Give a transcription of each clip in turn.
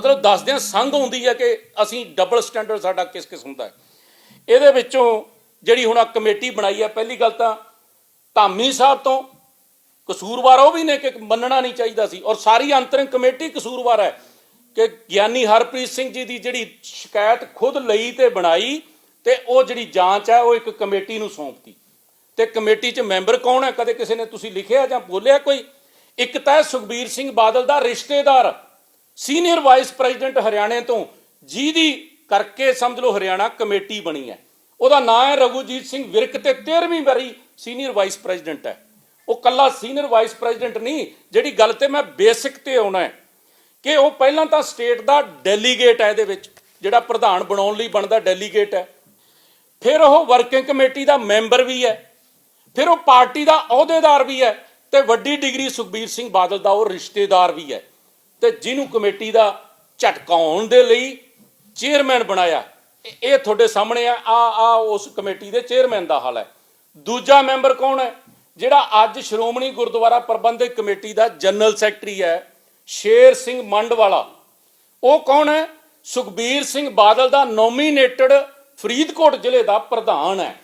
ਮਤਲਬ ਦੱਸਦਿਆਂ ਸੰਗ ਹੁੰਦੀ ਹੈ ਕਿ ਅਸੀਂ ਡਬਲ ਸਟੈਂਡਰਡ ਸਾਡਾ ਕਿਸ ਕਿਸਮ ਦਾ ਹੈ। ਇਹਦੇ ਵਿੱਚੋਂ ਜਿਹੜੀ ਹੁਣ ਆ ਕਮੇਟੀ ਬਣਾਈ ਹੈ ਪਹਿਲੀ ਗੱਲ ਤਾਂ ਧਾਮੀ ਸਾਹਿਬ ਤੋਂ ਕਸੂਰਵਾਰ ਉਹ ਵੀ ਨੇ ਕਿ ਮੰਨਣਾ ਨਹੀਂ ਚਾਹੀਦਾ ਸੀ ਔਰ ਸਾਰੀ ਅੰਤਰਿੰਗ ਕਮੇਟੀ ਕਸੂਰਵਾਰ ਹੈ ਕਿ ਗਿਆਨੀ ਹਰਪ੍ਰੀਤ ਸਿੰਘ ਜੀ ਦੀ ਜਿਹੜੀ ਸ਼ਿਕਾਇਤ ਖੁਦ ਲਈ ਤੇ ਬਣਾਈ ਤੇ ਉਹ ਜਿਹੜੀ ਜਾਂਚ ਹੈ ਉਹ ਇੱਕ ਕਮੇਟੀ ਨੂੰ ਸੌਂਪਤੀ। ਤੇ ਕਮੇਟੀ 'ਚ ਮੈਂਬਰ ਕੌਣ ਹੈ? ਕਦੇ ਕਿਸੇ ਨੇ ਤੁਸੀਂ ਲਿਖਿਆ ਜਾਂ ਬੋਲਿਆ ਕੋਈ? ਇੱਕ ਤਾਂ ਸੁਖਬੀਰ ਸਿੰਘ ਬਾਦਲ ਦਾ ਰਿਸ਼ਤੇਦਾਰ। ਸੀਨੀਅਰ ਵਾਈਸ ਪ੍ਰੈਜ਼ੀਡੈਂਟ ਹਰਿਆਣੇ ਤੋਂ ਜਿਹਦੀ ਕਰਕੇ ਸਮਝ ਲਓ ਹਰਿਆਣਾ ਕਮੇਟੀ ਬਣੀ ਹੈ। ਉਹਦਾ ਨਾਮ ਹੈ ਰਘੂਜੀਤ ਸਿੰਘ ਵਿਰਕ ਤੇ 13ਵੀਂ ਵਾਰੀ ਸੀਨੀਅਰ ਵਾਈਸ ਪ੍ਰੈਜ਼ੀਡੈਂਟ ਹੈ। ਉਹ ਕੱਲਾ ਸੀਨੀਅਰ ਵਾਈਸ ਪ੍ਰੈਜ਼ੀਡੈਂਟ ਨਹੀਂ, ਜਿਹੜੀ ਗੱਲ ਤੇ ਮੈਂ ਬੇਸਿਕ ਤੇ ਆਉਣਾ ਹੈ ਕਿ ਉਹ ਪਹਿਲਾਂ ਤਾਂ ਸਟੇਟ ਦਾ ਡੈਲੀਗੇਟ ਹੈ ਇਹਦੇ ਵਿੱਚ, ਜਿਹੜਾ ਪ੍ਰਧਾਨ ਬਣਾਉਣ ਲਈ ਬਣਦਾ ਡੈਲੀਗੇਟ ਹੈ। ਫਿਰ ਉਹ ਵਰਕਿੰਗ ਕਮੇਟੀ ਦਾ ਮੈਂਬਰ ਵੀ ਹੈ। ਫਿਰ ਉਹ ਪਾਰਟੀ ਦਾ ਅਹੁਦੇਦਾਰ ਵੀ ਹੈ ਤੇ ਵੱਡੀ ਡਿਗਰੀ ਸੁਖਬੀਰ ਸਿੰਘ ਬਾਦਲ ਦਾ ਉਹ ਰਿਸ਼ਤੇਦਾਰ ਵੀ ਹੈ। ਤੇ ਜਿਹਨੂੰ ਕਮੇਟੀ ਦਾ ਝਟਕਾਉਣ ਦੇ ਲਈ ਚੇਅਰਮੈਨ ਬਣਾਇਆ। ਇਹ- ਤੁਹਾਡੇ ਸਾਹਮਣੇ ਆ ਆ ਆ ਉਸ ਕਮੇਟੀ ਦੇ ਚੇਅਰਮੈਨ ਦਾ ਹਾਲ ਹੈ। ਦੂਜਾ ਮੈਂਬਰ ਕੌਣ ਹੈ? ਜਿਹੜਾ ਅੱਜ ਸ਼੍ਰੋਮਣੀ ਗੁਰਦੁਆਰਾ ਪ੍ਰਬੰਧਕ ਕਮੇਟੀ ਦਾ ਜਨਰਲ ਸੈਕਟਰੀ ਹੈ, ਸ਼ੇਰ ਸਿੰਘ ਮੰਡ ਵਾਲਾ ਉਹ ਕੌਣ ਹੈ? ਸੁਖਬੀਰ ਸਿੰਘ ਬਾਦਲ ਦਾ ਨੋਮੀਨੇਟਡ ਫਰੀਦਕੋਟ ਜ਼ਿਲ੍ਹੇ ਦਾ ਪ੍ਰਧਾਨ ਹੈ।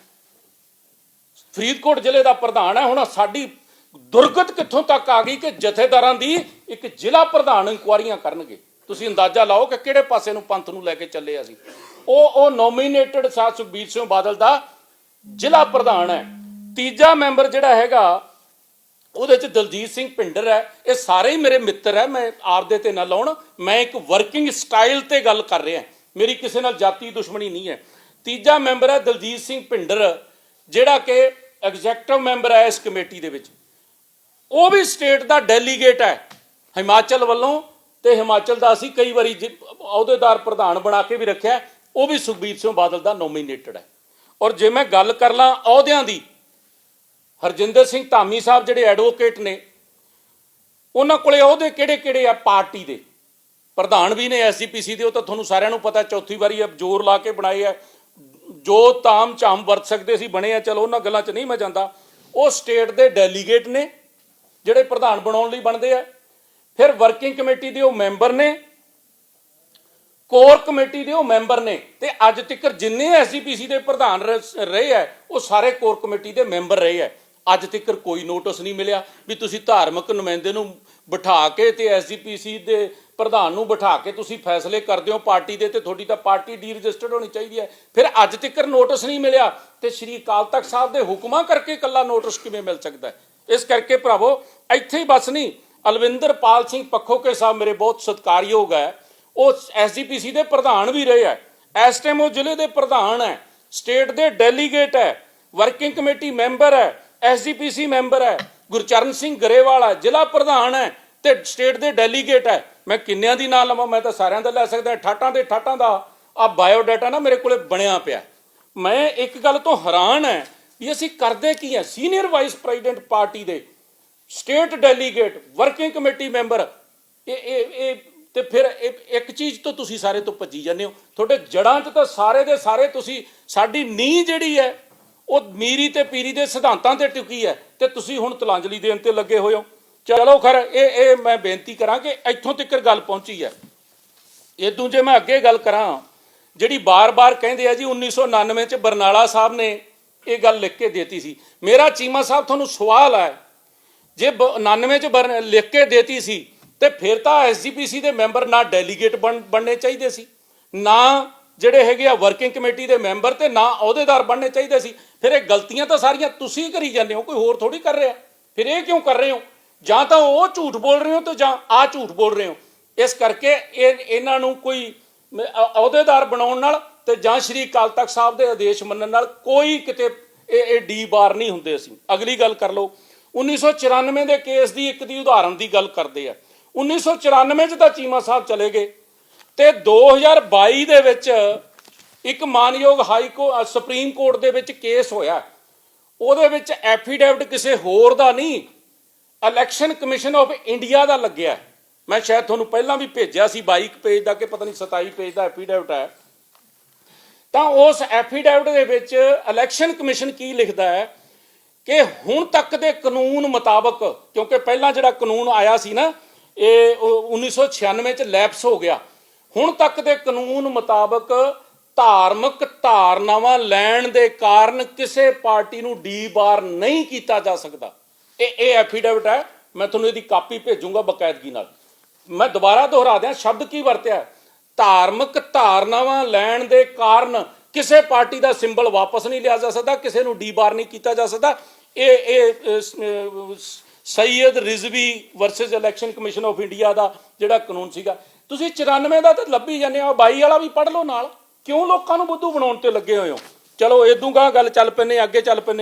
ਫਰੀਦਕੋਟ ਜ਼ਿਲ੍ਹੇ ਦਾ ਪ੍ਰਧਾਨ ਹੈ, ਹੁਣ ਸਾਡੀ ਦੁਰਗਤ ਕਿੱਥੋਂ ਤੱਕ ਆ ਗਈ ਕਿ ਜਥੇਦਾਰਾਂ ਦੀ ਇੱਕ ਜ਼ਿਲ੍ਹਾ ਪ੍ਰਧਾਨ ਇਨਕੁਆਰੀਆਂ ਕਰਨਗੇ? ਤੁਸੀਂ ਅੰਦਾਜ਼ਾ ਲਾਓ ਕਿ ਕਿਹੜੇ ਪਾਸੇ ਨੂੰ ਪੰਥ ਨੂੰ ਲੈ ਕੇ ਚੱਲੇ ਅਸੀਂ? ਉਹ ਉਹ ਨੋਮੀਨੇਟਡ ਸਾ ਸੁਖਬੀਰ ਸਿੰਘ ਬਾਦਲ ਦਾ ਜ਼ਿਲ੍ਹਾ ਪ੍ਰਧਾਨ ਹੈ। ਤੀਜਾ ਮੈਂਬਰ ਜਿਹੜਾ ਹੈਗਾ, ਉਹਦੇ ਚ ਦਲਜੀਤ ਸਿੰਘ ਭਿੰਡਰ ਹੈ। ਇਹ ਸਾਰੇ ਹੀ ਮੇਰੇ ਮਿੱਤਰ ਹੈ, ਮੈਂ ਆਪਦੇ ਤੇ ਨਾ ਲਾਉਣ। ਮੈਂ ਇੱਕ ਵਰਕਿੰਗ ਸਟਾਈਲ ਤੇ ਗੱਲ ਕਰ ਰਿਹਾ। ਮੇਰੀ ਕਿਸੇ ਨਾਲ ਜਾਤੀ ਦੁਸ਼ਮਣੀ ਨਹੀਂ ਹੈ। ਤੀਜਾ ਮੈਂਬਰ ਹੈ ਦਲਜੀਤ ਸਿੰਘ ਭਿੰਡਰ, ਜਿਹੜਾ ਕਿ ਐਗਜ਼ੈਕਟਿਵ ਮੈਂਬਰ ਹੈ ਇਸ ਕਮੇਟੀ ਦੇ ਵਿੱਚ। ਉਹ ਵੀ ਸਟੇਟ ਦਾ ਡੈਲੀਗੇਟ ਹੈ, ਹਿਮਾਚਲ ਵੱਲੋਂ ਤੇ ਹਿਮਾਚਲ ਦਾ ਅਸੀਂ ਕਈ ਵਾਰੀ ਜਿ- ਅਹੁਦੇਦਾਰ ਪ੍ਰਧਾਨ ਬਣਾ ਕੇ ਵੀ ਰੱਖਿਆ, ਉਹ ਵੀ ਸੁਖਬੀਰ ਸਿੰਘ ਬਾਦਲ ਦਾ ਨੋਮੀਨੇਟਡ ਹੈ। ਔਰ ਜੇ ਮੈਂ ਗੱਲ ਕਰ ਲਾਂ ਅਹੁਦਿਆਂ ਦੀ, ਹਰਜਿੰਦਰ ਸਿੰਘ ਧਾਮੀ ਸਾਹਿਬ ਜਿਹੜੇ ਐਡਵੋਕੇਟ ਨੇ, ਉਹਨਾਂ ਕੋਲੇ ਅਹੁਦੇ ਕਿਹੜੇ ਕਿਹੜੇ ਆ ਪਾਰਟੀ ਦੇ? ਪ੍ਰਧਾਨ ਵੀ ਨੇ ਐਸਜੀਪੀਸੀ ਦੇ, ਉਹ ਤਾਂ ਤੁਹਾਨੂੰ ਸਾਰਿਆਂ ਨੂੰ ਪਤਾ, ਚੌਥੀ ਵਾਰੀ ਅਬ ਜ਼ੋਰ ਲਾ ਕੇ ਬਣਾਏ ਆ। ਜੋ ਤਾਮ ਝਾਮ ਵਰਤ ਸਕਦੇ ਸੀ, ਬਣੇ ਆ, ਚਲੋ ਉਹਨਾਂ ਗੱਲਾਂ 'ਚ ਨਹੀਂ ਮੈਂ ਜਾਂਦਾ। ਉਹ ਸਟੇਟ ਦੇ ਡੈਲੀਗੇਟ ਨੇ ਜਿਹੜੇ ਪ੍ਰਧਾਨ ਬਣਾਉਣ ਲਈ ਬਣਦੇ ਆ। ਫਿਰ ਵਰਕਿੰਗ ਕਮੇਟੀ ਦੇ ਉਹ ਮੈਂਬਰ ਨੇ ਕੋਰ ਕਮੇਟੀ ਦੇ ਉਹ ਮੈਂਬਰ ਨੇ ਤੇ ਅੱਜ ਤੱਕ ਜਿੰਨੇ ਐਸਜੀਪੀਸੀ ਦੇ ਪ੍ਰਧਾਨ ਰਹੇ ਆ, ਉਹ ਸਾਰੇ ਕੋਰ ਕਮੇਟੀ ਦੇ ਮੈਂਬਰ ਰਹੇ ਆ। ਅੱਜ ਤੱਕ ਕੋਈ ਨੋਟਿਸ ਨਹੀਂ ਮਿਲਿਆ ਵੀ ਤੁਸੀਂ ਧਾਰਮਿਕ ਨੁਮਾਇੰਦੇ ਨੂੰ ਬਿਠਾ ਕੇ ਤੇ ਐਸਜੀਪੀਸੀ ਦੇ ਪ੍ਰਧਾਨ ਨੂੰ ਬਿਠਾ ਕੇ ਤੁਸੀਂ ਫੈਸਲੇ ਕਰਦੇ ਹੋ ਪਾਰਟੀ ਦੇ ਤੇ ਤੁਹਾਡੀ ਤਾਂ ਪਾਰਟੀ ਡੀ ਰਜਿਸਟਰਡ ਹੋਣੀ ਚਾਹੀਦੀ ਹੈ। ਫਿਰ ਅੱਜ ਤੱਕ ਨੋਟਿਸ ਨਹੀਂ ਮਿਲਿਆ ਤੇ ਸ਼੍ਰੀ ਅਕਾਲ ਤਖਤ ਸਾਹਿਬ ਦੇ ਹੁਕਮਾਂ ਕਰਕੇ ਇਕੱਲਾ ਨੋਟਿਸ ਕਿਵੇਂ ਮਿਲ ਸਕਦਾ ਹੈ? ਇਸ ਕਰਕੇ ਭਰਾਵੋ, ਇੱਥੇ ਹੀ ਬਸ ਨਹੀਂ, ਅਲਵਿੰਦਰਪਾਲ ਸਿੰਘ ਪੱਖੋਕੇ ਸਾਹਿਬ ਮੇਰੇ ਬਹੁਤ ਸਤਿਕਾਰਯੋਗ ਹੈ। ਉਹ ਐਸਜੀਪੀਸੀ ਦੇ ਪ੍ਰਧਾਨ ਵੀ ਰਹੇ ਹੈ। ਇਸ ਟਾਈਮ ਉਹ ਜ਼ਿਲ੍ਹੇ ਦੇ ਪ੍ਰਧਾਨ ਹੈ। ਸਟੇਟ ਦੇ ਡੈਲੀਗੇਟ ਹੈ। ਵਰਕਿੰਗ ਕਮੇਟੀ ਮੈਂਬਰ ਹੈ। ਐਸਜੀਪੀਸੀ ਮੈਂਬਰ ਹੈ। ਗੁਰਚਰਨ ਸਿੰਘ ਗਰੇਵਾਲ ਹੈ। ਜ਼ਿਲ੍ਹਾ ਪ੍ਰਧਾਨ ਹੈ ਤੇ ਸਟੇਟ ਦੇ ਡੈਲੀਗੇਟ ਹੈ। ਮੈਂ ਕਿੰਨਿਆਂ ਦੀ ਨਾਂ ਲਵਾਂ? ਮੈਂ ਤਾਂ ਸਾਰਿਆਂ ਦਾ ਲੈ ਸਕਦਾ ਠਾਟਾਂ ਦੇ ਠਾਟਾਂ ਦਾ। ਆ ਬਾਇਓ ਡਾਟਾ ਨਾ ਮੇਰੇ ਕੋਲੇ ਬਣਿਆ ਪਿਆ। ਮੈਂ ਇੱਕ ਗੱਲ ਤੋਂ ਹੈਰਾਨ ਹੈ ਵੀ ਅਸੀਂ ਕਰਦੇ ਕੀ ਹੈ ਸੀਨੀਅਰ ਵਾਈਸ ਪ੍ਰੈਜ਼ੀਡੈਂਟ ਪਾਰਟੀ ਦੇ state delegate working committee member ਇਹ ਇਹ ਇਹ, ਤੇ ਫਿਰ ਇੱਕ ਚੀਜ਼ ਤੋਂ ਤੁਸੀਂ ਸਾਰੇ ਤੋਂ ਭੱਜੀ ਜਾਂਦੇ ਹੋ। ਤੁਹਾਡੇ ਜੜਾਂ 'ਚ ਤਾਂ ਸਾਰੇ ਦੇ ਸਾਰੇ ਤੁਸੀਂ, ਸਾਡੀ ਨੀਂਹ ਜਿਹੜੀ ਹੈ, ਉਹ ਮੀਰੀ ਤੇ ਪੀਰੀ ਦੇ ਸਿਧਾਂਤਾਂ ਤੇ ਟਿਕੀ ਹੈ ਤੇ ਤੁਸੀਂ ਹੁਣ ਤਲਾਂਜਲੀ ਦੇਣ ਤੇ ਲੱਗੇ ਹੋਏ ਹੋ। ਚਲੋ ਖੈਰ, ਇਹ ਇਹ ਮੈਂ ਬੇਨਤੀ ਕਰਾਂ ਕਿ ਇੱਥੋਂ ਤੱਕ ਗੱਲ ਪਹੁੰਚੀ ਹੈ। ਇਦੋਂ ਜੇ ਮੈਂ ਅੱਗੇ ਗੱਲ ਕਰਾਂ, ਜਿਹੜੀ ਬਾਰ-ਬਾਰ ਕਹਿੰਦੇ ਆ ਜੀ 1999 ਚ ਬਰਨਾਲਾ ਸਾਹਿਬ ਨੇ ਇਹ ਗੱਲ ਲਿਖ ਕੇ ਦੇਤੀ ਸੀ। ਮੇਰਾ ਚੀਮਾ ਸਾਹਿਬ ਤੁਹਾਨੂੰ ਸਵਾਲ ਹੈ। ਜੇ ਬ- 99 ਚ ਬਰਨ- ਲਿਖ ਕੇ ਦੇਤੀ ਸੀ, ਤੇ ਫਿਰ ਤਾਂ ਐਸਜੀਪੀਸੀ ਦੇ ਮੈਂਬਰ ਨਾ ਡੈਲੀਗੇਟ ਬਣ ਬਣਨੇ ਚਾਹੀਦੇ ਸੀ, ਨਾ ਜਿਹੜੇ ਹੈਗੇ ਆ ਵਰਕਿੰਗ ਕਮੇਟੀ ਦੇ ਮੈਂਬਰ ਤੇ ਨਾ ਅਹੁਦੇਦਾਰ ਬਣਨੇ ਚਾਹੀਦੇ ਸੀ। ਫਿਰ ਇਹ ਗਲਤੀਆਂ ਤਾਂ ਸਾਰੀਆਂ ਤੁਸੀਂ ਕਰੀ ਜਾਂਦੇ ਹੋ, ਕੋਈ ਹੋਰ ਥੋੜੀ ਕਰ ਰਿਹਾ। ਫਿਰ ਇਹ ਕਿਉਂ ਕਰ ਰਹੇ ਹੋ? ਜਾਂ ਤਾਂ ਉਹ ਝੂਠ ਬੋਲ ਰਹੇ ਹੋ ਤੇ ਜਾਂ ਆ ਝੂਠ ਬੋਲ ਰਹੇ ਹੋ। ਇਸ ਕਰਕੇ ਇਹ ਇਹਨਾਂ ਨੂੰ ਕੋਈ ਅਹੁਦੇਦਾਰ ਬਣਾਉਣ ਨਾਲ ਤੇ ਜਾਂ ਸ਼੍ਰੀ ਅਕਾਲ ਤਖਤ ਸਾਹਿਬ ਦੇ ਆਦੇਸ਼ ਮੰਨਣ ਨਾਲ ਕੋਈ ਕਿਤੇ ਇਹ ਇਹ ਡੀ ਬਾਰ ਨਹੀਂ ਹੁੰਦੇ ਅਸੀਂ। ਅਗਲੀ ਗੱਲ ਕਰ ਲਓ। 1994 ਦੇ ਕੇਸ ਦੀ ਇੱਕ ਦੀ ਉਦਾਹਰਨ ਦੀ ਗੱਲ ਕਰਦੇ ਆ। 1994 ਚ ਤਾਂ ਚੀਮਾ ਸਾਹਿਬ ਚਲੇ ਗਏ ਤੇ 2022 ਦੇ ਵਿੱਚ ਇੱਕ ਮਾਨਯੋਗ ਹਾਈ ਕੋ ਸੁਪਰੀਮ ਕੋਰਟ ਦੇ ਵਿੱਚ ਕੇਸ ਹੋਇਆ। ਉਹਦੇ ਵਿੱਚ ਐਫੀਡੈਵਿਟ ਕਿਸੇ ਹੋਰ ਦਾ ਨਹੀਂ, ਇਲੈਕਸ਼ਨ ਕਮਿਸ਼ਨ ਆਫ ਇੰਡੀਆ ਦਾ ਲੱਗਿਆ। ਮੈਂ ਸ਼ਾਇਦ ਤੁਹਾਨੂੰ ਪਹਿਲਾਂ ਵੀ ਭੇਜਿਆ ਸੀ 22 ਪੇਜ ਦਾ ਕਿ ਪਤਾ ਨਹੀਂ 27 ਪੇਜ ਦਾ ਐਫੀਡੈਵਿਟ ਹੈ ਤਾਂ ਉਸ ਐਫੀਡੈਵਿਟ ਦੇ ਵਿੱਚ ਇਲੈਕਸ਼ਨ ਕਮਿਸ਼ਨ ਕੀ ਲਿਖਦਾ ਹੈ ਕਿ ਹੁਣ ਤੱਕ ਦੇ ਕਾਨੂੰਨ ਮੁਤਾਬਕ, ਕਿਉਂਕਿ ਪਹਿਲਾਂ ਜਿਹੜਾ ਕਾਨੂੰਨ ਆਇਆ ਸੀ ਨਾ, ਇਹ 1996 ਚ ਲੈਪਸ ਹੋ ਗਿਆ। ਹੁਣ ਤੱਕ ਦੇ ਕਾਨੂੰਨ ਮੁਤਾਬਕ ਧਾਰਮਿਕ ਧਾਰਨਾਵਾਂ ਲੈਣ ਦੇ ਕਾਰਨ ਕਿਸੇ ਪਾਰਟੀ ਨੂੰ ਡੀ ਬਾਰ ਨਹੀਂ ਕੀਤਾ ਜਾ ਸਕਦਾ। ਇਹ ਇਹ ਐਫੀਡੇਵਿਟ ਹੈ। ਮੈਂ ਤੁਹਾਨੂੰ ਇਹਦੀ ਕਾਪੀ ਭੇਜੂੰਗਾ ਬਕਾਇਦਗੀ ਨਾਲ। ਮੈਂ ਦੁਬਾਰਾ ਦੁਹਰਾ ਦਿਆਂ, ਸ਼ਬਦ ਕੀ ਵਰਤਿਆ ਧਾਰਮਿਕ ਧਾਰਨਾਵਾਂ ਲੈਣ ਦੇ ਕਾਰਨ ਕਿਸੇ ਪਾਰਟੀ ਦਾ ਸਿੰਬਲ ਵਾਪਸ ਨਹੀਂ ਲਿਆ ਜਾ ਸਕਦਾ ਕਿਸੇ ਨੂੰ ਡੀ ਬਾਰ ਨਹੀਂ ਕੀਤਾ ਜਾ ਸਕਦਾ। ਇਹ ਇਹ ਅਹ, Rizvi versus election commission of India ਦਾ ਜਿਹੜਾ ਕਾਨੂੰਨ ਸੀਗਾ। ਤੁਸੀਂ 94 ਦਾ ਤਾਂ ਲੱਭੀ ਜਾਂਦੇ ਹੋ 22 ਵਾਲਾ ਵੀ ਪੜ੍ਹ ਲਓ ਨਾਲ। ਕਿਉਂ ਲੋਕਾਂ ਨੂੰ ਬੁੱਧੂ ਬਣਾਉਣ ਤੇ ਲੱਗੇ ਹੋਏ ਹੋ? ਚਲੋ ਇਦੋਂ ਗਾ ਗੱਲ ਚੱਲ ਪੈਨੇ ਅੱਗੇ ਚੱਲ ਪੈਨੇ